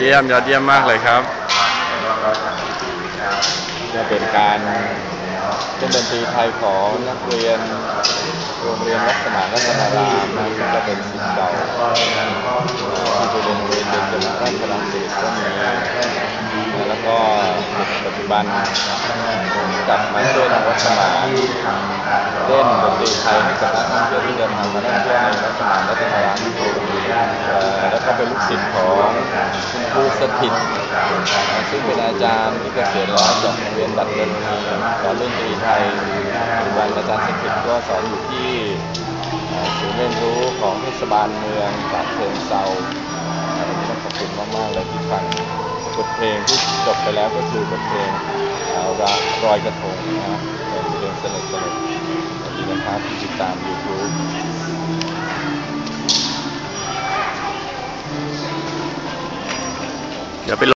เยี่ยมยอดเยี่ยมมากเลยครับจะเป็นการเป็นดนตรีไทยของนักเรียนโรงเรียนวัดสมานรัตนารามนะก็เป็นศิษย์เก่าที่ไปเรียนโรงเรียนเด็กจำราชรังสิตก็มีแล้วก็ปัจจุบันกลับมาช่วยทางวัดสมานเล่นดนตรีไทยให้กับนักท่องเที่ยวที่เดินทางมาท่องเที่ยวในวัดสมานรัตนารามเอ่ แล้วก็เป็นลูกศิษย์ของคุณครูสถิต ซึ่งเป็นอาจารย์ที่เกษียณแล้วจากโรงเรียนดัดดนตรีสอนดนตรีไทยปัจจุบันอาจารย์สถิตก็สอนอยู่ที่ศูนย์เรียนรู้ของเทศบาลเมืองปากเชิงเซาวันนี้ต้องขอบคุณมากๆเลยที่ฟังบทเพลงที่จบไปแล้วก็คือบทเพลงเอ่อรรอยกระทงนะฮะเป็นเพลงสนุกสนุกสวัสดีนะครับที่ติดตาม YouTube เดี๋ยวไป